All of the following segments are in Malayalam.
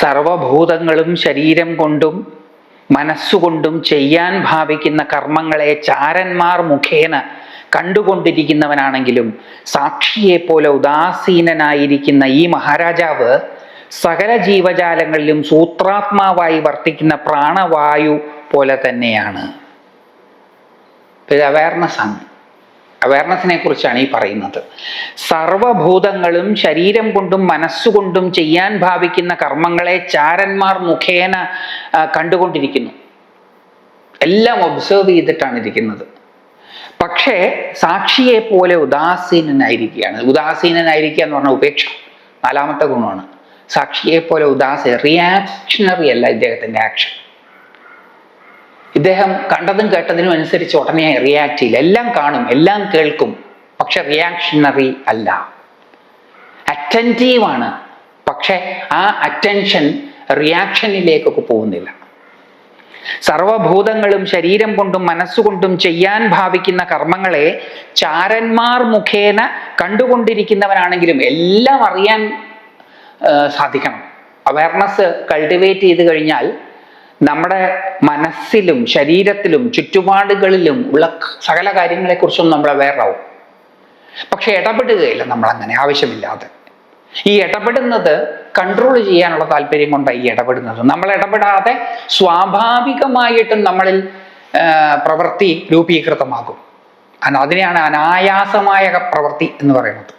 സർവഭൂതങ്ങളും ശരീരം കൊണ്ടും മനസ്സുകൊണ്ടും ചെയ്യാൻ ഭാവിക്കുന്ന കർമ്മങ്ങളെ ചാരന്മാർ മുഖേന കണ്ടുകൊണ്ടിരിക്കുന്നവനാണെങ്കിലും സാക്ഷിയെപ്പോലെ ഉദാസീനനായിരിക്കുന്ന ഈ മഹാരാജാവ് സകല ജീവജാലങ്ങളിലും സൂത്രാത്മാവായി വർത്തിക്കുന്ന പ്രാണവായു പോലെ തന്നെയാണ്. അവയർനെസ് ആണ്. അവയർനെസ്സിനെ കുറിച്ചാണ് ഈ പറയുന്നത്. സർവഭൂതങ്ങളും ശരീരം കൊണ്ടും മനസ്സുകൊണ്ടും ചെയ്യാൻ ഭാവിക്കുന്ന കർമ്മങ്ങളെ ചാരന്മാർ മുഖേന കണ്ടുകൊണ്ടിരിക്കുന്നു. എല്ലാം ഒബ്സേർവ് ചെയ്തിട്ടാണ് ഇരിക്കുന്നത്. പക്ഷേ സാക്ഷിയെ പോലെ ഉദാസീനനായിരിക്കുകയാണ്. ഉദാസീനനായിരിക്കുക എന്ന് പറഞ്ഞാൽ ഉപേക്ഷ. നാലാമത്തെ ഗുണമാണ്. സാക്ഷിയെ പോലെ ഉദാസീന റിയാക്ഷണറി അല്ല ഇദ്ദേഹത്തിന്റെ ആക്ഷൻ ഇദ്ദേഹം കണ്ടതും കേട്ടതിനും അനുസരിച്ച് ഉടനെ റിയാക്ട് ചെയ്യില്ല. എല്ലാം കാണും എല്ലാം കേൾക്കും പക്ഷെ റിയാക്ഷണറി അല്ല. അറ്റന്റീവ് ആണ് പക്ഷെ ആ അറ്റൻഷൻ റിയാക്ഷനിലേക്കൊക്കെ പോകുന്നില്ല. സർവഭൂതങ്ങളും ശരീരം കൊണ്ടും മനസ്സുകൊണ്ടും ചെയ്യാൻ ഭാവിക്കുന്ന കർമ്മങ്ങളെ ചാരന്മാർ മുഖേന കണ്ടുകൊണ്ടിരിക്കുന്നവനാണെങ്കിലും എല്ലാം അറിയാൻ സാധിക്കണം. അവയർനെസ് കൾട്ടിവേറ്റ് ചെയ്ത് കഴിഞ്ഞാൽ നമ്മുടെ മനസ്സിലും ശരീരത്തിലും ചുറ്റുപാടുകളിലും ഉള്ള സകല കാര്യങ്ങളെക്കുറിച്ചും നമ്മൾ അവേറാവും പക്ഷെ ഇടപെടുകയില്ല നമ്മൾ അങ്ങനെ ആവശ്യമില്ലാതെ. ഈ ഇടപെടുന്നത് കൺട്രോൾ ചെയ്യാനുള്ള താല്പര്യം കൊണ്ടാണ് ഈ ഇടപെടുന്നത്. നമ്മൾ ഇടപെടാതെ സ്വാഭാവികമായിട്ടും നമ്മളിൽ പ്രവൃത്തി രൂപീകൃതമാകും. അതിനെയാണ് അനായാസമായ പ്രവൃത്തി എന്ന് പറയുന്നത്.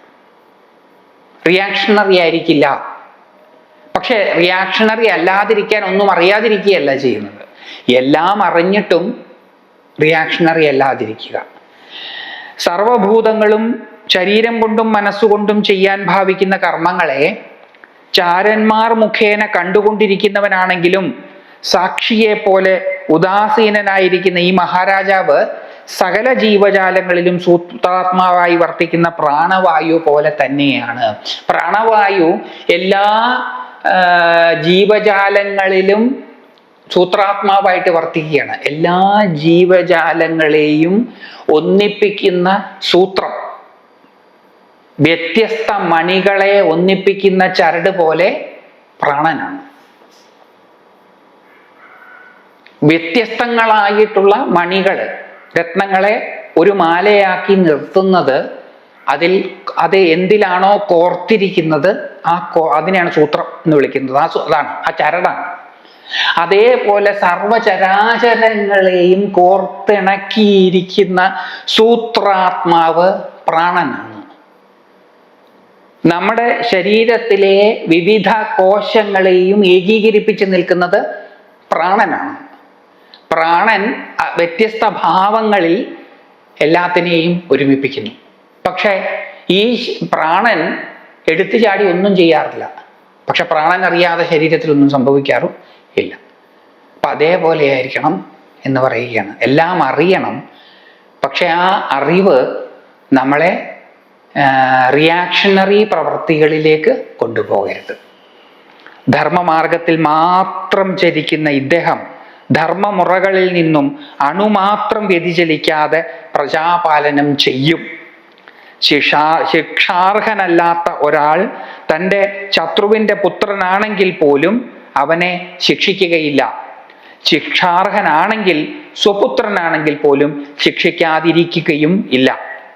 റിയാക്ഷണറി ആയിരിക്കില്ല. പക്ഷെ റിയാക്ഷണറി അല്ലാതിരിക്കാൻ ഒന്നും അറിയാതിരിക്കുകയല്ല ചെയ്യുന്നത്. എല്ലാം അറിഞ്ഞിട്ടും റിയാക്ഷണറി അല്ലാതിരിക്കുക. സർവഭൂതങ്ങളും ശരീരം കൊണ്ടും മനസ്സുകൊണ്ടും ചെയ്യാൻ ഭാവിക്കുന്ന കർമ്മങ്ങളെ ചാരന്മാർ മുഖേന കണ്ടുകൊണ്ടിരിക്കുന്നവനാണെങ്കിലും സാക്ഷിയെ പോലെ ഉദാസീനനായിരിക്കുന്ന ഈ മഹാരാജാവ് സകല ജീവജാലങ്ങളിലും സൂത്രാത്മാവായി വർത്തിക്കുന്ന പ്രാണവായു പോലെ തന്നെയാണ്. പ്രാണവായു എല്ലാ ജീവജാലങ്ങളിലും സൂത്രാത്മാവായിട്ട് വർത്തിക്കുകയാണ്. എല്ലാ ജീവജാലങ്ങളെയും ഒന്നിപ്പിക്കുന്ന സൂത്രം. വ്യത്യസ്ത മണികളെ ഒന്നിപ്പിക്കുന്ന ചരട് പോലെ പ്രാണനാണ്. വ്യത്യസ്തങ്ങളായിട്ടുള്ള മണികൾ രത്നങ്ങളെ ഒരു മാലയാക്കി നിർത്തുന്നത് അതിൽ അത് എന്തിലാണോ കോർത്തിരിക്കുന്നത് ആ കോ അതിനെയാണ് സൂത്രം എന്ന് വിളിക്കുന്നത്. ആ അതാണ് ആ ചരടാണ്. അതേപോലെ സർവചരാചരങ്ങളെയും കോർത്തിണക്കിയിരിക്കുന്ന സൂത്രാത്മാവ് പ്രാണനാണ്. നമ്മുടെ ശരീരത്തിലെ വിവിധ കോശങ്ങളെയും ഏകീകരിപ്പിച്ച് നിൽക്കുന്നത് പ്രാണനാണ്. പ്രാണൻ വ്യത്യസ്ത ഭാവങ്ങളിൽ എല്ലാത്തിനെയും ഒരുമിപ്പിക്കുന്നു. പക്ഷേ ഈ പ്രാണൻ എടുത്തു ചാടി ഒന്നും ചെയ്യാറില്ല. പക്ഷെ ശരീരത്തിൽ ഒന്നും സംഭവിക്കാറും ഇല്ല. അപ്പം അതേപോലെ ആയിരിക്കണം എന്ന് പറയുകയാണ്. എല്ലാം അറിയണം. പക്ഷെ ആ അറിവ് നമ്മളെ റിയാക്ഷണറി പ്രവൃത്തികളിലേക്ക് കൊണ്ടുപോകരുത്. ധർമ്മമാർഗത്തിൽ മാത്രം ചരിക്കുന്ന ഇദ്ദേഹം ധർമ്മമുറകളിൽ നിന്നും അണുമാത്രം വ്യതിചലിക്കാതെ പ്രജാപാലനം ചെയ്യും. ശിക്ഷാ ശിക്ഷാർഹനല്ലാത്ത ഒരാൾ തന്റെ ശത്രുവിന്റെ പുത്രനാണെങ്കിൽ പോലും അവനെ ശിക്ഷിക്കുകയില്ല. ശിക്ഷാർഹനാണെങ്കിൽ സ്വപുത്രനാണെങ്കിൽ പോലും ശിക്ഷിക്കാതിരിക്കുകയും ഇല്ല.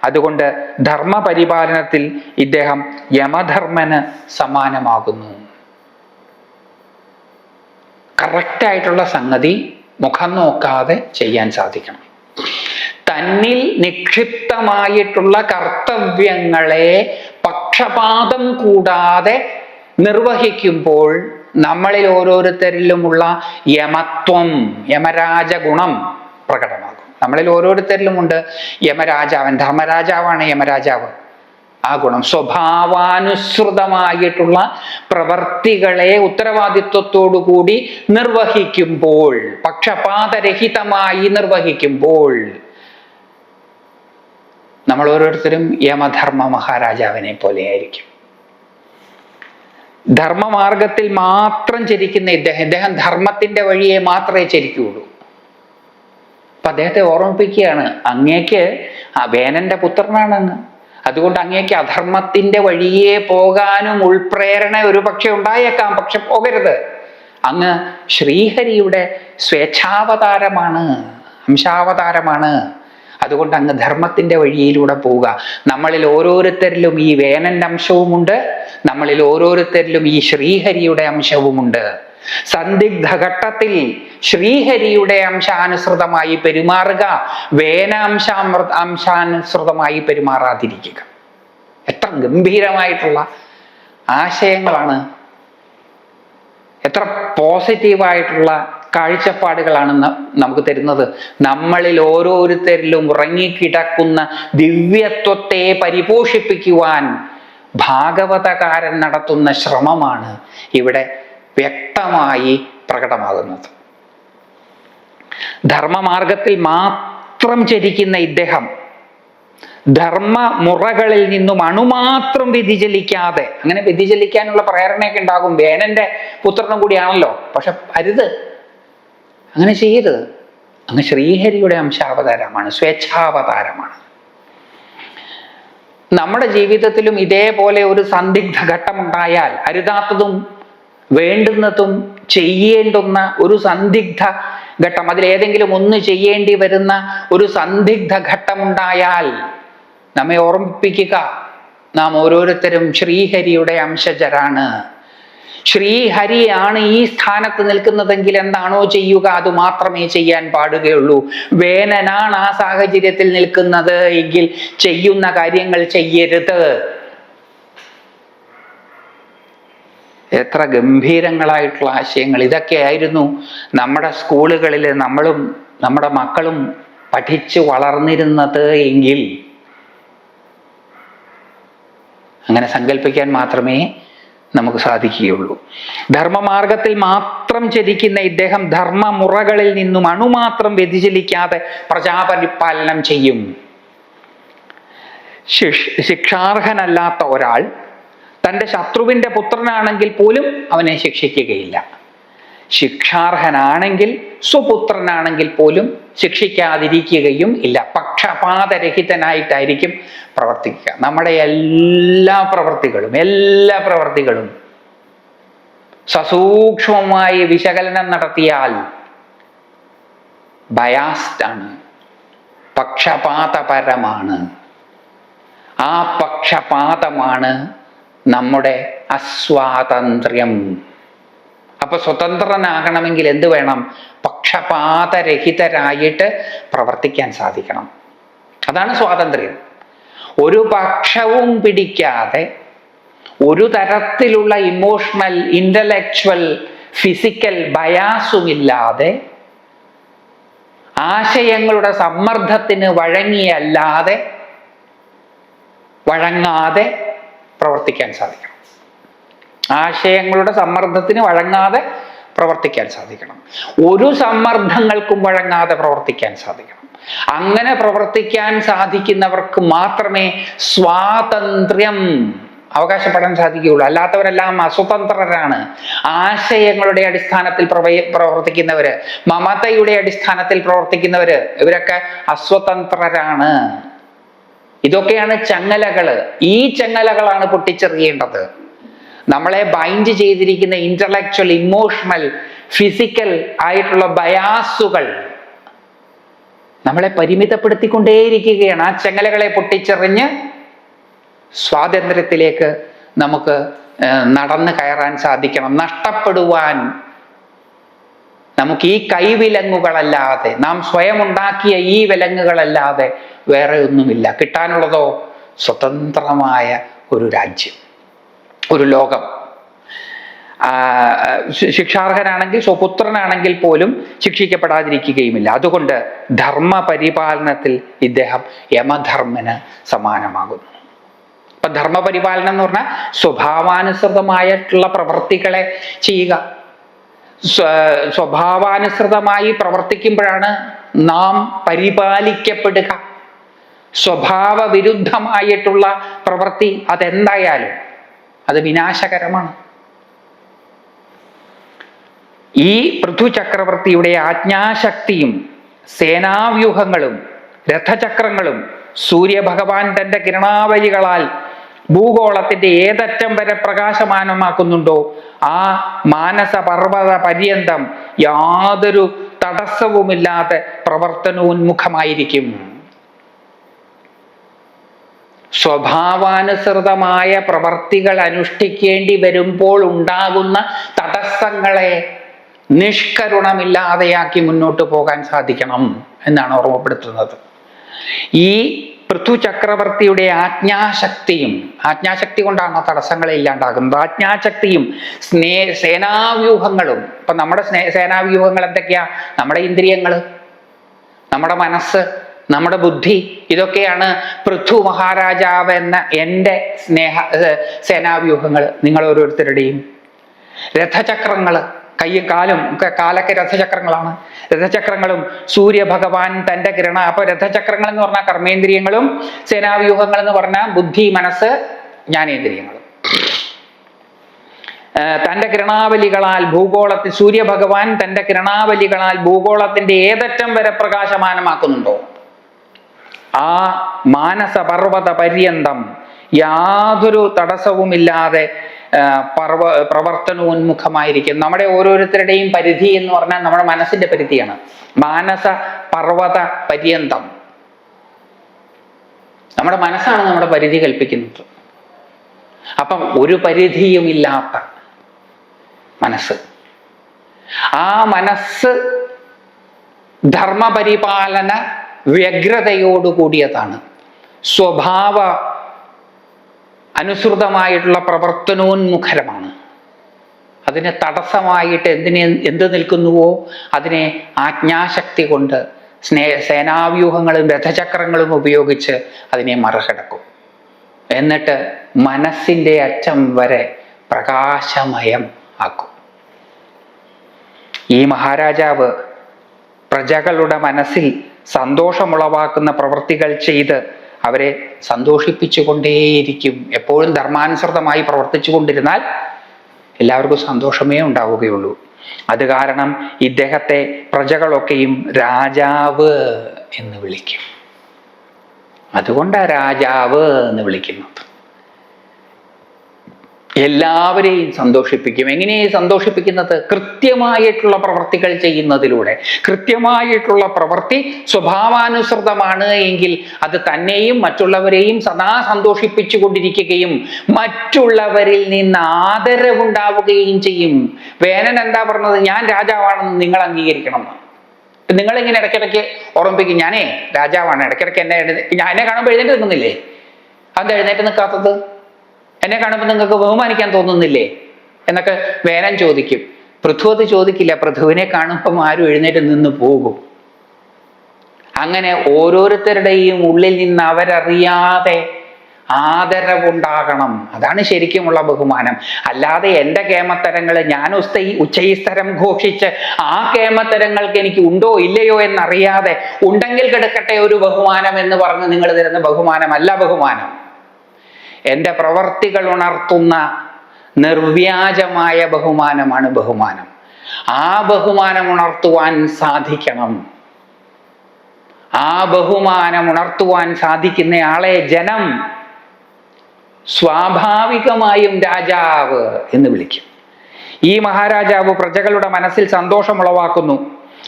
അതുകൊണ്ട് ധർമ്മപരിപാലനത്തിൽ ഇദ്ദേഹം യമധർമ്മന് സമാനമാകുന്നു. കറക്റ്റായിട്ടുള്ള സംഗതി മുഖം നോക്കാതെ ചെയ്യാൻ സാധിക്കണം. തന്നിൽ നിക്ഷിപ്തമായിട്ടുള്ള കർത്തവ്യങ്ങളെ പക്ഷപാതം കൂടാതെ നിർവഹിക്കുമ്പോൾ നമ്മളിൽ ഓരോരുത്തരിലുമുള്ള യമത്വം യമരാജഗുണം പ്രകടമാകും. നമ്മളിൽ ഓരോരുത്തരിലുമുണ്ട് യമരാജാവൻ. ധർമ്മരാജാവാണ് യമരാജാവ്. ആ ഗുണം സ്വഭാവാനുസൃതമായിട്ടുള്ള പ്രവർത്തികളെ ഉത്തരവാദിത്വത്തോടു കൂടി നിർവഹിക്കുമ്പോൾ പക്ഷപാതരഹിതമായി നിർവഹിക്കുമ്പോൾ നമ്മൾ ഓരോരുത്തരും യമധർമ്മ മഹാരാജാവിനെ പോലെയായിരിക്കും ധർമ്മമാർഗത്തിൽ മാത്രം ചരിക്കുന്ന ഇദ്ദേഹം ഇദ്ദേഹം ധർമ്മത്തിന്റെ വഴിയെ മാത്രമേ ചരിക്കുകയുള്ളൂ. അപ്പൊ അദ്ദേഹത്തെ ഓർമ്മിപ്പിക്കുകയാണ് അങ്ങേക്ക് ആ വേനന്റെ പുത്രനാണെന്ന്. അതുകൊണ്ട് അങ്ങേക്ക് അധർമ്മത്തിന്റെ വഴിയെ പോകാനും ഉൾപ്രേരണ ഒരു പക്ഷെ ഉണ്ടായേക്കാം പക്ഷെ പോകരുത്. അങ്ങ് ശ്രീഹരിയുടെ സ്വേച്ഛാവതാരമാണ് അംശാവതാരമാണ് അതുകൊണ്ട് അങ്ങ് ധർമ്മത്തിന്റെ വഴിയിലൂടെ പോവുക. നമ്മളിൽ ഓരോരുത്തരിലും ഈ വേനന്റെ അംശവുമുണ്ട്. നമ്മളിൽ ഓരോരുത്തരിലും ഈ ശ്രീഹരിയുടെ അംശവുമുണ്ട്. സന്ദിഗ്ധ ഘട്ടത്തിൽ ശ്രീഹരിയുടെ അംശാനുസൃതമായി പെരുമാറുക. വേനാംശ അംശാനുസൃതമായി പെരുമാറാതിരിക്കുക. എത്ര ഗംഭീരമായിട്ടുള്ള ആശയങ്ങളാണ്. എത്ര പോസിറ്റീവായിട്ടുള്ള കാഴ്ചപ്പാടുകളാണ് നമുക്ക് തരുന്നത്. നമ്മളിൽ ഓരോരുത്തരിലും ഉറങ്ങിക്കിടക്കുന്ന ദിവ്യത്വത്തെ പരിപോഷിപ്പിക്കുവാൻ ഭാഗവതകാരൻ നടത്തുന്ന ശ്രമമാണ് ഇവിടെ വ്യക്തമായി പ്രകടമാകുന്നത്. ധർമ്മമാർഗത്തിൽ മാത്രം ചരിക്കുന്ന ഇദ്ദേഹം ധർമ്മ മുറകളിൽ നിന്നും അണുമാത്രം വ്യതിചലിക്കാതെ അങ്ങനെ വ്യതിചലിക്കാനുള്ള പ്രേരണയൊക്കെ ഉണ്ടാകും. വേനന്റെ പുത്രനും കൂടിയാണല്ലോ. പക്ഷെ അരുത്. അങ്ങനെ ചെയ്യരുത്. അങ്ങ് ശ്രീഹരിയുടെ അംശാവതാരമാണ് സ്വേച്ഛാവതാരമാണ്. നമ്മുടെ ജീവിതത്തിലും ഇതേപോലെ ഒരു സന്ദിഗ്ധ ഘട്ടമുണ്ടായാൽ അരുതാത്തതും വേണ്ടുന്നതും ചെയ്യേണ്ടുന്ന ഒരു സന്ദിഗ്ധ ഘട്ടം അതിലേതെങ്കിലും ഒന്ന് ചെയ്യേണ്ടി വരുന്ന ഒരു സന്ദിഗ്ധ ഘട്ടമുണ്ടായാൽ നമ്മെ ഓർമ്മിപ്പിക്കുക നാം ഓരോരുത്തരും ശ്രീഹരിയുടെ അംശജരാണ്. ശ്രീഹരിയാണ് ഈ സ്ഥാനത്ത് നിൽക്കുന്നതെങ്കിൽ എന്താണോ ചെയ്യുക അത് മാത്രമേ ചെയ്യാൻ പാടുകയുള്ളൂ. വേനനാണ് ആ സാഹചര്യത്തിൽ നിൽക്കുന്നത് എങ്കിൽ ചെയ്യുന്ന കാര്യങ്ങൾ ചെയ്യരുത്. എത്ര ഗംഭീരങ്ങളായിട്ടുള്ള ആശയങ്ങൾ. ഇതൊക്കെയായിരുന്നു നമ്മുടെ സ്കൂളുകളിൽ നമ്മളും നമ്മുടെ മക്കളും പഠിച്ചു വളർന്നിരുന്നത് എങ്കിൽ. അങ്ങനെ സങ്കല്പിക്കാൻ മാത്രമേ നമുക്ക് സാധിക്കുകയുള്ളൂ. ധർമ്മമാർഗത്തിൽ മാത്രം ചരിക്കുന്ന ഇദ്ദേഹം ധർമ്മമുറകളിൽ നിന്നും അണുമാത്രം വ്യതിചലിക്കാതെ പ്രജാപരിപാലനം ചെയ്യും. ശിക്ഷാർഹനല്ലാത്ത ഒരാൾ തന്റെ ശത്രുവിന്റെ പുത്രനാണെങ്കിൽ പോലും അവനെ ശിക്ഷിക്കുകയില്ല. ശിക്ഷാർഹനാണെങ്കിൽ സ്വപുത്രനാണെങ്കിൽ പോലും ശിക്ഷിക്കാതിരിക്കുകയും ഇല്ല. പക്ഷപാതരഹിതനായിട്ടായിരിക്കും പ്രവർത്തിക്കുക. നമ്മുടെ എല്ലാ പ്രവർത്തികളും എല്ലാ പ്രവർത്തികളും സസൂക്ഷ്മമായി വിശകലനം നടത്തിയാൽ ബയാസ്ഡാണ് പക്ഷപാതപരമാണ്. ആ പക്ഷപാതമാണ് നമ്മുടെ അസ്വാതന്ത്ര്യം. അപ്പൊ സ്വതന്ത്രനാകണമെങ്കിൽ എന്ത് വേണം? പക്ഷപാതരഹിതരായിട്ട് പ്രവർത്തിക്കാൻ സാധിക്കണം. അതാണ് സ്വാതന്ത്ര്യം. ഒരു പക്ഷവും പിടിക്കാതെ ഒരു തരത്തിലുള്ള ഇമോഷണൽ ഇന്റലക്ച്വൽ ഫിസിക്കൽ ബയാസുമില്ലാതെ ആശയങ്ങളുടെ സമ്മർദ്ദത്തിന് വഴങ്ങിയല്ലാതെ വഴങ്ങാതെ പ്രവർത്തിക്കാൻ സാധിക്കണം. ആശയങ്ങളുടെ സമ്മർദ്ദത്തിന് വഴങ്ങാതെ പ്രവർത്തിക്കാൻ സാധിക്കണം. ഒരു സമ്മർദ്ദങ്ങൾക്കും വഴങ്ങാതെ പ്രവർത്തിക്കാൻ സാധിക്കണം. അങ്ങനെ പ്രവർത്തിക്കാൻ സാധിക്കുന്നവർക്ക് മാത്രമേ സ്വാതന്ത്ര്യം അവകാശപ്പെടാൻ സാധിക്കുകയുള്ളൂ. അല്ലാത്തവരെല്ലാം അസ്വതന്ത്രരാണ്. ആശയങ്ങളുടെ അടിസ്ഥാനത്തിൽ പ്രവ- പ്രവർത്തിക്കുന്നവര് മമതയുടെ അടിസ്ഥാനത്തിൽ പ്രവർത്തിക്കുന്നവര് ഇവരൊക്കെ അസ്വതന്ത്രരാണ്. ഇതൊക്കെയാണ് ചങ്ങലകൾ. ഈ ചങ്ങലകളാണ് പൊട്ടിച്ചെറിയേണ്ടത്. നമ്മളെ ബൈൻഡ് ചെയ്തിരിക്കുന്ന ഇന്റലക്ച്വൽ ഇമോഷണൽ ഫിസിക്കൽ ആയിട്ടുള്ള ബയാസുകൾ നമ്മളെ പരിമിതപ്പെടുത്തിക്കൊണ്ടേയിരിക്കുകയാണ്. ആ ചെങ്ങലകളെ പൊട്ടിച്ചെറിഞ്ഞ് സ്വാതന്ത്ര്യത്തിലേക്ക് നമുക്ക് നടന്നു കയറാൻ സാധിക്കണം. നഷ്ടപ്പെടുവാൻ നമുക്ക് ഈ കൈവിലങ്ങുകളല്ലാതെ നാം സ്വയം ഉണ്ടാക്കിയ ഈ വിലങ്ങുകളല്ലാതെ വേറെ ഒന്നുമില്ല. കിട്ടാനുള്ളതോ സ്വതന്ത്രമായ ഒരു രാജ്യം. ഒരു ലോകം. ശിക്ഷാർഹനാണെങ്കിൽ സ്വപുത്രനാണെങ്കിൽ പോലും ശിക്ഷിക്കപ്പെടാതിരിക്കുകയുമില്ല. അതുകൊണ്ട് ധർമ്മ പരിപാലനത്തിൽ ഇദ്ദേഹം യമധർമ്മന് സമാനമാകുന്നു. അപ്പൊ ധർമ്മപരിപാലനം എന്ന് പറഞ്ഞാൽ സ്വഭാവാനുസൃതമായിട്ടുള്ള പ്രവർത്തികളെ ചെയ്യുക. സ്വ- സ്വഭാവാനുസൃതമായി പ്രവർത്തിക്കുമ്പോഴാണ് നാം പരിപാലിക്കപ്പെടുക. സ്വഭാവ വിരുദ്ധമായിട്ടുള്ള പ്രവൃത്തി അതെന്തായാലും അത് വിനാശകരമാണ്. ഈ പൃഥു ചക്രവർത്തിയുടെ ആജ്ഞാശക്തിയും സേനാവ്യൂഹങ്ങളും രഥചക്രങ്ങളും സൂര്യഭഗവാൻ തന്റെ കിരണാവലികളാൽ ഭൂഗോളത്തിന്റെ ഏതറ്റം വരെ പ്രകാശമാനമാക്കുന്നുണ്ടോ ആ മാനസ പർവത പര്യന്തം യാതൊരു തടസ്സവുമില്ലാതെ പ്രവർത്തനോന്മുഖമായിരിക്കും. സ്വഭാവാനുസൃതമായ പ്രവർത്തികൾ അനുഷ്ഠിക്കേണ്ടി വരുമ്പോൾ ഉണ്ടാകുന്ന തടസ്സങ്ങളെ നിഷ്കരുണമില്ലാതെയാക്കി മുന്നോട്ട് പോകാൻ സാധിക്കണം എന്നാണ് ഓർമ്മപ്പെടുത്തുന്നത്. ഈ പൃഥു ചക്രവർത്തിയുടെ ആജ്ഞാശക്തിയും ആജ്ഞാശക്തി കൊണ്ടാണ് തടസ്സങ്ങളെ ഇല്ലാണ്ടാകുന്നത്. ആജ്ഞാശക്തിയും സ്നേ സേനാവ്യൂഹങ്ങളും. ഇപ്പൊ നമ്മുടെ സ്നേ സേനാവ്യൂഹങ്ങൾ എന്തൊക്കെയാ? നമ്മുടെ ഇന്ദ്രിയങ്ങൾ നമ്മുടെ മനസ്സ് നമ്മുടെ ബുദ്ധി ഇതൊക്കെയാണ് പൃഥു മഹാരാജാവ് എന്ന എന്റെ സ്നേഹ സേനാവ്യൂഹങ്ങൾ. നിങ്ങൾ ഓരോരുത്തരുടെയും. രഥചക്രങ്ങൾ കയ്യും കാലും ഒക്കെ കാലൊക്കെ രഥചക്രങ്ങളാണ്. രഥചക്രങ്ങളും സൂര്യഭഗവാൻ തന്റെ കിരണ. അപ്പൊ രഥചക്രങ്ങൾ എന്ന് പറഞ്ഞാൽ കർമ്മേന്ദ്രിയങ്ങളും സേനാവ്യൂഹങ്ങൾ എന്ന് പറഞ്ഞാൽ ബുദ്ധി മനസ്സ് ജ്ഞാനേന്ദ്രിയങ്ങളും. തന്റെ കിരണാവലികളാൽ ഭൂഗോളത്തിൽ സൂര്യഭഗവാൻ തന്റെ കിരണാവലികളാൽ ഭൂഗോളത്തിന്റെ ഏതറ്റം വരെ പ്രകാശമാനമാക്കുന്നുണ്ടോ? ആ മാനസ പർവത പര്യന്തം യാതൊരു തടസ്സവുമില്ലാതെ പർവ പ്രവർത്തനോന്മുഖമായിരിക്കും. നമ്മുടെ ഓരോരുത്തരുടെയും പരിധി എന്ന് പറഞ്ഞാൽ നമ്മുടെ മനസ്സിന്റെ പരിധിയാണ്. മാനസ പർവത പര്യന്തം നമ്മുടെ മനസ്സാണ് നമ്മുടെ പരിധി കൽപ്പിക്കുന്നത്. അപ്പം ഒരു പരിധിയുമില്ലാത്ത മനസ്സ്. ആ മനസ്സ് ധർമ്മപരിപാലന വ്യഗ്രതയോടുകൂടിയതാണ് സ്വഭാവ അനുസൃതമായിട്ടുള്ള പ്രവർത്തനോന്മുഖരമാണ്. അതിനെ തടസ്സമായിട്ട് എന്തിനെ എന്ത് നിൽക്കുന്നുവോ അതിനെ ആജ്ഞാശക്തി കൊണ്ട് സ്നേ സേനാവ്യൂഹങ്ങളും രഥചക്രങ്ങളും ഉപയോഗിച്ച് അതിനെ മറികടക്കും. എന്നിട്ട് മനസ്സിന്റെ അറ്റം വരെ പ്രകാശമയം ആക്കും. ഈ മഹാരാജാവ് പ്രജകളുടെ മനസ്സിൽ സന്തോഷമുളവാക്കുന്ന പ്രവൃത്തികൾ ചെയ്ത് അവരെ സന്തോഷിപ്പിച്ചുകൊണ്ടേയിരിക്കും. എപ്പോഴും ധർമാനുസൃതമായി പ്രവർത്തിച്ചു കൊണ്ടിരുന്നാൽ എല്ലാവർക്കും സന്തോഷമേ ഉണ്ടാവുകയുള്ളൂ. അത് കാരണം ഇദ്ദേഹത്തെ പ്രജകളൊക്കെയും രാജാവ് എന്ന് വിളിക്കും. അതുകൊണ്ടാണ് രാജാവ് എന്ന് വിളിക്കുന്നത്. എല്ലാവരെയും സന്തോഷിപ്പിക്കും. എങ്ങനെയാണ് സന്തോഷിപ്പിക്കുന്നത്? കൃത്യമായിട്ടുള്ള പ്രവർത്തികൾ ചെയ്യുന്നതിലൂടെ. കൃത്യമായിട്ടുള്ള പ്രവൃത്തി സ്വഭാവാനുസൃതമാണ് എങ്കിൽ അത് തന്നെയും മറ്റുള്ളവരെയും സദാ സന്തോഷിപ്പിച്ചു കൊണ്ടിരിക്കുകയും മറ്റുള്ളവരിൽ നിന്ന് ആദരവുണ്ടാവുകയും ചെയ്യും. വേനൻ എന്താ പറഞ്ഞത്? ഞാൻ രാജാവാണെന്ന് നിങ്ങൾ അംഗീകരിക്കണം. നിങ്ങളിങ്ങനെ ഇടയ്ക്കിടയ്ക്ക് ഓർമ്മിപ്പിക്കും ഞാനേ രാജാവാണ്. ഇടയ്ക്കിടയ്ക്ക് എന്നെ ഞാൻ എന്നെ കാണുമ്പോൾ എഴുന്നേറ്റ് നിൽക്കുന്നില്ലേ അത് എഴുന്നേറ്റ് നിൽക്കാത്തത് എന്നെ കാണുമ്പോൾ നിങ്ങൾക്ക് ബഹുമാനിക്കാൻ തോന്നുന്നില്ലേ? എന്നൊക്കെ വേനൻ ചോദിക്കും. പൃഥു അത് ചോദിക്കില്ല പൃഥുവിനെ കാണുമ്പം ആരും എഴുന്നേറ്റ് നിന്ന് പോകും. അങ്ങനെ ഓരോരുത്തരുടെയും ഉള്ളിൽ നിന്ന് അവരറിയാതെ ആദരവുണ്ടാകണം. അതാണ് ശരിക്കുമുള്ള ബഹുമാനം. അല്ലാതെ എന്റെ കേമത്തരങ്ങൾ ഞാൻ ഉസ്ത ഉച്ചൈസ്തരം ഘോഷിച്ച് ആ കേമത്തരങ്ങൾക്ക് എനിക്ക് ഉണ്ടോ ഇല്ലയോ എന്നറിയാതെ ഉണ്ടെങ്കിൽ കിടക്കട്ടെ ഒരു ബഹുമാനം എന്ന് പറഞ്ഞ് നിങ്ങൾ തരുന്ന ബഹുമാനമല്ല ബഹുമാനം. എന്റെ പ്രവർത്തികൾ ഉണർത്തുന്ന നിർവ്യാജമായ ബഹുമാനമാണ് ബഹുമാനം. ആ ബഹുമാനം ഉണർത്തുവാൻ സാധിക്കണം. ആ ബഹുമാനം ഉണർത്തുവാൻ സാധിക്കുന്ന ആളെ ജനം സ്വാഭാവികമായും രാജാവ് എന്ന് വിളിക്കും. ഈ മഹാരാജാവ് പ്രജകളുടെ മനസ്സിൽ സന്തോഷം ഉളവാക്കുന്നു.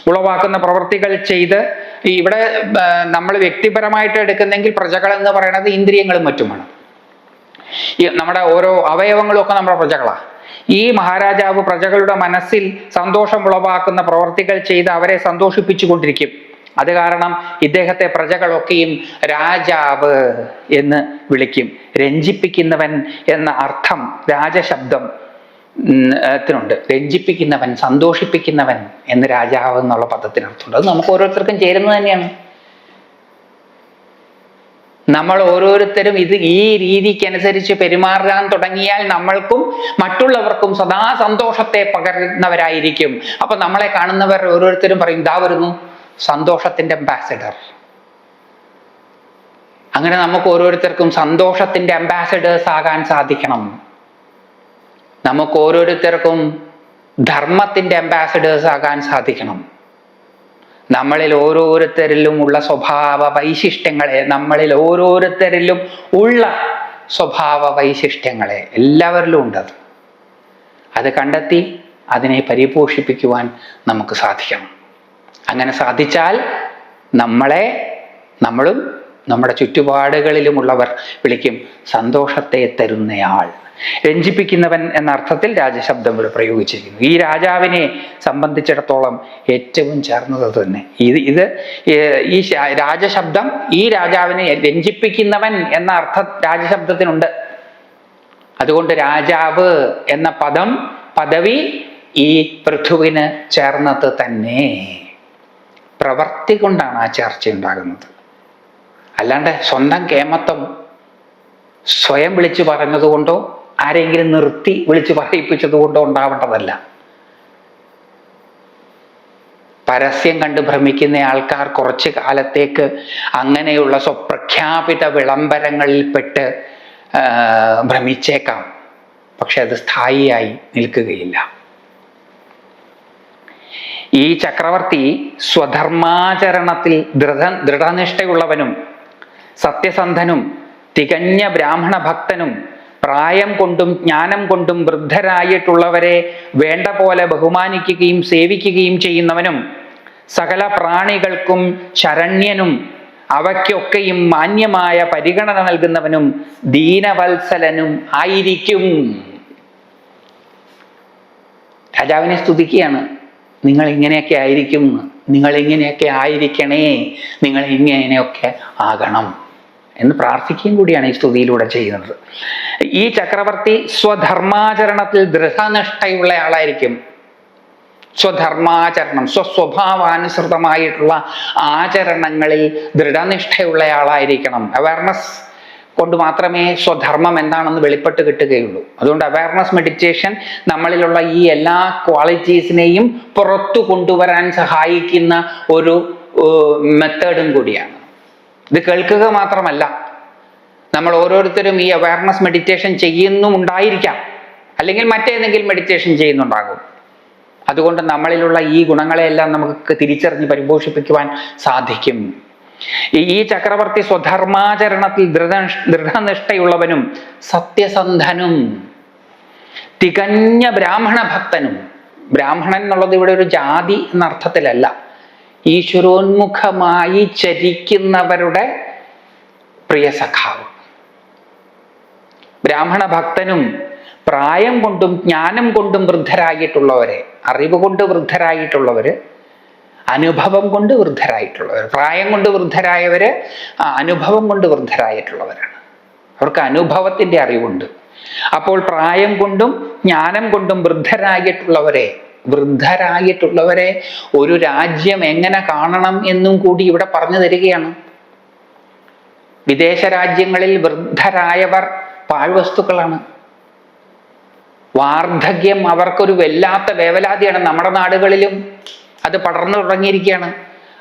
ഉളവാക്കുന്ന പ്രവൃത്തികൾ ചെയ്ത് ഇവിടെ നമ്മൾ വ്യക്തിപരമായിട്ട് എടുക്കുന്നെങ്കിൽ പ്രജകൾ എന്ന് പറയുന്നത് ഇന്ദ്രിയങ്ങളും മറ്റുമാണ്. ഈ നമ്മുടെ ഓരോ അവയവങ്ങളും ഒക്കെ നമ്മുടെ പ്രജകളാണ് ഈ മഹാരാജാവ് പ്രജകളുടെ മനസ്സിൽ സന്തോഷം ഉളവാക്കുന്ന പ്രവർത്തികൾ ചെയ്ത് അവരെ സന്തോഷിപ്പിച്ചു കൊണ്ടിരിക്കും അത് കാരണം ഇദ്ദേഹത്തെ പ്രജകളൊക്കെയും രാജാവ് എന്ന് വിളിക്കും. രഞ്ജിപ്പിക്കുന്നവൻ എന്ന അർത്ഥം രാജശബ്ദം ത്തിനുണ്ട്. രഞ്ജിപ്പിക്കുന്നവൻ സന്തോഷിപ്പിക്കുന്നവൻ എന്ന് രാജാവ് എന്നുള്ള പദത്തിനർത്ഥമുണ്ട്. അത് നമുക്ക് ഓരോരുത്തർക്കും ചേരുന്നത് തന്നെയാണ്. നമ്മൾ ഓരോരുത്തരും ഇത് ഈ രീതിക്കനുസരിച്ച് പെരുമാറാൻ തുടങ്ങിയാൽ നമ്മൾക്കും മറ്റുള്ളവർക്കും സദാ സന്തോഷത്തെ പകരുന്നവരായിരിക്കും. അപ്പൊ നമ്മളെ കാണുന്നവർ ഓരോരുത്തരും പറയും ഇതാ വരുന്നു സന്തോഷത്തിന്റെ അംബാസിഡർ അങ്ങനെ നമുക്ക് ഓരോരുത്തർക്കും സന്തോഷത്തിന്റെ അംബാസിഡേഴ്സ് ആകാൻ സാധിക്കണം. നമുക്ക് ഓരോരുത്തർക്കും ധർമ്മത്തിന്റെ അംബാസിഡേഴ്സ് ആകാൻ സാധിക്കണം. നമ്മളിൽ ഓരോരുത്തരിലും ഉള്ള സ്വഭാവ വൈശിഷ്ട്യങ്ങളെ നമ്മളിൽ ഓരോരുത്തരിലും ഉള്ള സ്വഭാവ വൈശിഷ്ട്യങ്ങളെ എല്ലാവരിലും ഉണ്ടത് അത് കണ്ടെത്തി അതിനെ പരിപോഷിപ്പിക്കുവാൻ നമുക്ക് സാധിക്കണം. അങ്ങനെ സാധിച്ചാൽ നമ്മളെ നമ്മളും നമ്മുടെ ചുറ്റുപാടുകളിലുമുള്ളവർ വിളിക്കും സന്തോഷത്തെ തരുന്നയാൾ. രഞ്ജിപ്പിക്കുന്നവൻ എന്ന അർത്ഥത്തിൽ രാജശബ്ദം ഇവിടെ പ്രയോഗിച്ചിരിക്കുന്നു. ഈ രാജാവിനെ സംബന്ധിച്ചിടത്തോളം ഏറ്റവും ചേർന്നത് തന്നെ. ഇത് ഇത് ഈ രാജശബ്ദം ഈ രാജാവിനെ രഞ്ജിപ്പിക്കുന്നവൻ എന്ന അർത്ഥ രാജശബ്ദത്തിനുണ്ട്. അതുകൊണ്ട് രാജാവ് എന്ന പദം പദവി ഈ പൃഥുവിന് ചേർന്നത് തന്നെ. പ്രവർത്തി കൊണ്ടാണ് ആ ചർച്ച ഉണ്ടാകുന്നത്. അല്ലാണ്ട് സ്വന്തം കേമത്വം സ്വയം വിളിച്ചു പറഞ്ഞതുകൊണ്ടോ ആരെങ്കിലും നിർത്തി വിളിച്ച് പറയിപ്പിച്ചത് കൊണ്ടോ ഉണ്ടാവേണ്ടതല്ല. പരസ്യം കണ്ട് ഭ്രമിക്കുന്ന ആൾക്കാർ കുറച്ച് കാലത്തേക്ക് അങ്ങനെയുള്ള സ്വപ്രഖ്യാപിത വിളംബരങ്ങളിൽപ്പെട്ട് പെട്ട് ഭ്രമിച്ചേക്കാം. പക്ഷെ അത് സ്ഥായിയായി നിൽക്കുകയില്ല. ഈ ചക്രവർത്തി സ്വധർമാചരണത്തിൽ ദൃഢ ദൃഢനിഷ്ഠയുള്ളവനും സത്യസന്ധനും തികഞ്ഞ ബ്രാഹ്മണ ഭക്തനും പ്രായം കൊണ്ടും ജ്ഞാനം കൊണ്ടും വൃദ്ധരായിട്ടുള്ളവരെ വേണ്ട പോലെ ബഹുമാനിക്കുകയും സേവിക്കുകയും ചെയ്യുന്നവനും സകല പ്രാണികൾക്കും ശരണ്യനും അവയ്ക്കൊക്കെയും മാന്യമായ പരിഗണന നൽകുന്നവനും ദീനവത്സലനും ആയിരിക്കും. രാജാവിനെ സ്തുതിക്കുകയാണ്. നിങ്ങൾ ഇങ്ങനെയൊക്കെ ആയിരിക്കും. നിങ്ങൾ ഇങ്ങനെയൊക്കെ ആയിരിക്കണേ. നിങ്ങൾ ഇങ്ങനെയൊക്കെ ആകണം. എന്ന് പ്രാർത്ഥിക്കുകയും കൂടിയാണ് ഈ സ്തുതിയിലൂടെ ചെയ്യുന്നത്. ഈ ചക്രവർത്തി സ്വധർമാചരണത്തിൽ ദൃഢനിഷ്ഠയുള്ള ആളായിരിക്കും സ്വധർമാചരണം സ്വസ്വഭാവാനുസൃതമായിട്ടുള്ള ആചരണങ്ങളിൽ ദൃഢനിഷ്ഠയുള്ള ആളായിരിക്കണം അവയർനെസ് കൊണ്ട് മാത്രമേ സ്വധർമ്മം എന്താണെന്ന് വെളിപ്പെട്ട് കിട്ടുകയുള്ളൂ. അതുകൊണ്ട് അവയർനെസ് മെഡിറ്റേഷൻ നമ്മളിലുള്ള ഈ എല്ലാ ക്വാളിറ്റീസിനെയും പുറത്തു കൊണ്ടുവരാൻ സഹായിക്കുന്ന ഒരു മെത്തേഡും കൂടിയാണ്. ഇത് കേൾക്കുക മാത്രമല്ല നമ്മൾ ഓരോരുത്തരും ഈ അവയർനെസ് മെഡിറ്റേഷൻ ചെയ്യുന്നുമുണ്ടായിരിക്കാം അല്ലെങ്കിൽ മറ്റേതെങ്കിലും മെഡിറ്റേഷൻ ചെയ്യുന്നുണ്ടാകും. അതുകൊണ്ട് നമ്മളിലുള്ള ഈ ഗുണങ്ങളെയെല്ലാം നമുക്ക് തിരിച്ചറിഞ്ഞ് പരിപോഷിപ്പിക്കുവാൻ സാധിക്കും. ഈ ചക്രവർത്തി സ്വധർമാചരണത്തിൽ ദൃഢ ദൃഢനിഷ്ഠയുള്ളവനും സത്യസന്ധനും തികഞ്ഞ ബ്രാഹ്മണ ഭക്തനും ബ്രാഹ്മണൻ എന്നുള്ളത് ഇവിടെ ഒരു ജാതി എന്ന അർത്ഥത്തിലല്ല ഈശ്വരോന്മുഖമായി ചരിക്കുന്നവരുടെ പ്രിയ സഖാവ്. ബ്രാഹ്മണ ഭക്തനും പ്രായം കൊണ്ടും ജ്ഞാനം കൊണ്ടും വൃദ്ധരായിട്ടുള്ളവരെ അറിവ് കൊണ്ട് വൃദ്ധരായിട്ടുള്ളവര് അനുഭവം കൊണ്ട് വൃദ്ധരായിട്ടുള്ളവർ പ്രായം കൊണ്ട് വൃദ്ധരായവര് അനുഭവം കൊണ്ട് വൃദ്ധരായിട്ടുള്ളവരാണ്. അവർക്ക് അനുഭവത്തിന്റെ അറിവുണ്ട്. അപ്പോൾ പ്രായം കൊണ്ടും ജ്ഞാനം കൊണ്ടും വൃദ്ധരായിട്ടുള്ളവരെ വൃദ്ധരായിട്ടുള്ളവരെ ഒരു രാജ്യം എങ്ങനെ കാണണം എന്നും കൂടി ഇവിടെ പറഞ്ഞു തരികയാണ്. വിദേശ രാജ്യങ്ങളിൽ വൃദ്ധരായവർ പാഴ്വസ്തുക്കളാണ്. വാർദ്ധക്യം അവർക്കൊരു വല്ലാത്ത വേവലാതിയാണ്. നമ്മുടെ നാടുകളിലും അത് പടർന്നു തുടങ്ങിയിരിക്കുകയാണ്.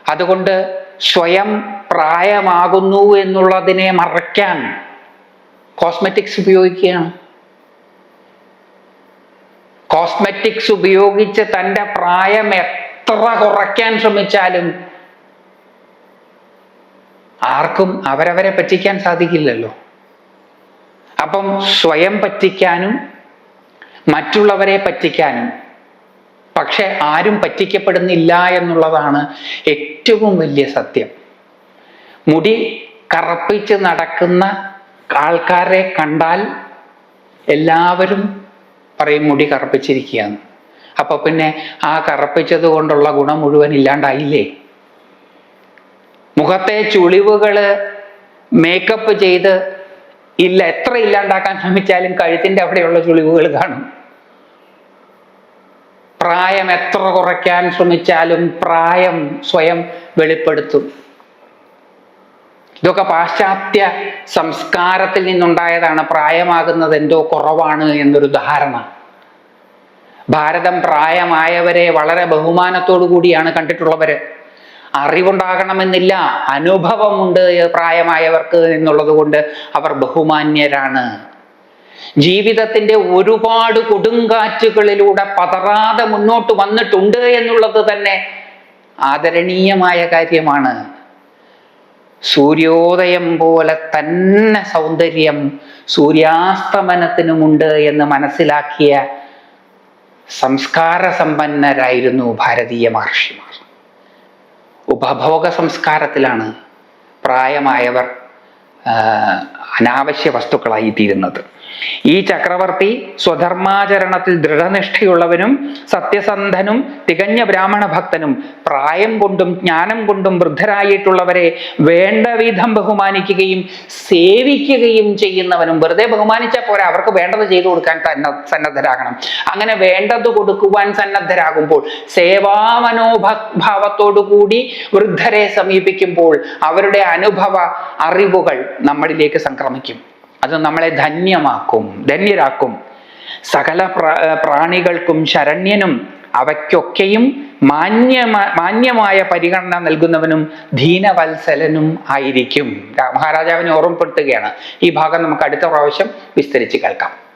അതുകൊണ്ട് സ്വയം പ്രായമാകുന്നു എന്നുള്ളതിനെ മറയ്ക്കാൻ കോസ്മെറ്റിക്സ് ഉപയോഗിക്കുകയാണ്. കോസ്മെറ്റിക്സ് ഉപയോഗിച്ച് തന്റെ പ്രായം എത്ര കുറയ്ക്കാൻ ശ്രമിച്ചാലും ആർക്കും അവരവരെ പറ്റിക്കാൻ സാധിക്കില്ലല്ലോ. അപ്പം സ്വയം പറ്റിക്കാനും മറ്റുള്ളവരെ പറ്റിക്കാനും പക്ഷെ ആരും പറ്റിക്കപ്പെടുന്നില്ല എന്നുള്ളതാണ് ഏറ്റവും വലിയ സത്യം. മുടി കറപ്പിച്ച് നടക്കുന്ന ആൾക്കാരെ കണ്ടാൽ എല്ലാവരും പറയും മുടി കറുപ്പിച്ചിരിക്കുകയാണ്. അപ്പൊ പിന്നെ ആ കറുപ്പിച്ചത് കൊണ്ടുള്ള ഗുണം മുഴുവൻ ഇല്ലാണ്ടായില്ലേ? മുഖത്തെ ചുളിവുകൾ മേക്കപ്പ് ചെയ്ത് ഇല്ല എത്ര ഇല്ലാണ്ടാക്കാൻ ശ്രമിച്ചാലും കഴുത്തിന്റെ അവിടെയുള്ള ചുളിവുകൾ കാണും. പ്രായം എത്ര കുറയ്ക്കാൻ ശ്രമിച്ചാലും പ്രായം സ്വയം വെളിപ്പെടുത്തും. ഇതൊക്കെ പാശ്ചാത്യ സംസ്കാരത്തിൽ നിന്നുണ്ടായതാണ്. പ്രായമാകുന്നത് എന്തോ കുറവാണ് എന്നൊരു ധാരണ. ഭാരതം പ്രായമായവരെ വളരെ ബഹുമാനത്തോടു കൂടിയാണ് കണ്ടിട്ടുള്ളവര്. അറിവുണ്ടാകണമെന്നില്ല അനുഭവമുണ്ട് പ്രായമായവർക്ക് എന്നുള്ളത് കൊണ്ട് അവർ ബഹുമാന്യരാണ്. ജീവിതത്തിന്റെ ഒരുപാട് കൊടുങ്കാറ്റുകളിലൂടെ പതറാതെ മുന്നോട്ട് വന്നിട്ടുണ്ട് എന്നുള്ളത് തന്നെ ആദരണീയമായ കാര്യമാണ്. സൂര്യോദയം പോലെ തന്നെ സൗന്ദര്യം സൂര്യാസ്തമനത്തിനുമുണ്ട് എന്ന് മനസ്സിലാക്കിയ സംസ്കാര സമ്പന്നരായിരുന്നു ഭാരതീയ മഹർഷിമാർ. ഉപഭോഗ സംസ്കാരത്തിലാണ് പ്രായമായവർ അനാവശ്യ വസ്തുക്കളായി തീരുന്നത്. ഈ ചക്രവർത്തി സ്വധർമാചരണത്തിൽ ദൃഢനിഷ്ഠയുള്ളവനും സത്യസന്ധനും തികഞ്ഞ ബ്രാഹ്മണ ഭക്തനും പ്രായം കൊണ്ടും ജ്ഞാനം കൊണ്ടും വൃദ്ധരായിട്ടുള്ളവരെ വേണ്ട വിധം ബഹുമാനിക്കുകയും സേവിക്കുകയും ചെയ്യുന്നവനും വെറുതെ ബഹുമാനിച്ചാൽ പോരാ അവർക്ക് വേണ്ടത് ചെയ്തു കൊടുക്കാൻ തന്നെ സന്നദ്ധരാകണം. അങ്ങനെ വേണ്ടത് കൊടുക്കുവാൻ സന്നദ്ധരാകുമ്പോൾ സേവാമനോഭാവത്തോടു കൂടി വൃദ്ധരെ സമീപിക്കുമ്പോൾ അവരുടെ അനുഭവ അറിവുകൾ നമ്മളിലേക്ക് സംക്രമിക്കും. അത് നമ്മളെ ധന്യമാക്കും ധന്യരാക്കും. സകല പ്ര- പ്രാണികൾക്കും ശരണ്യനും അവയ്ക്കൊക്കെയും മാന്യമാ മാന്യമായ പരിഗണന നൽകുന്നവനും ദീനവത്സലനും ആയിരിക്കും. മഹാരാജാവിനെ ഓർമ്മപ്പെടുത്തുകയാണ്. ഈ ഭാഗം നമുക്ക് അടുത്ത പ്രാവശ്യം വിസ്തരിച്ച് കേൾക്കാം.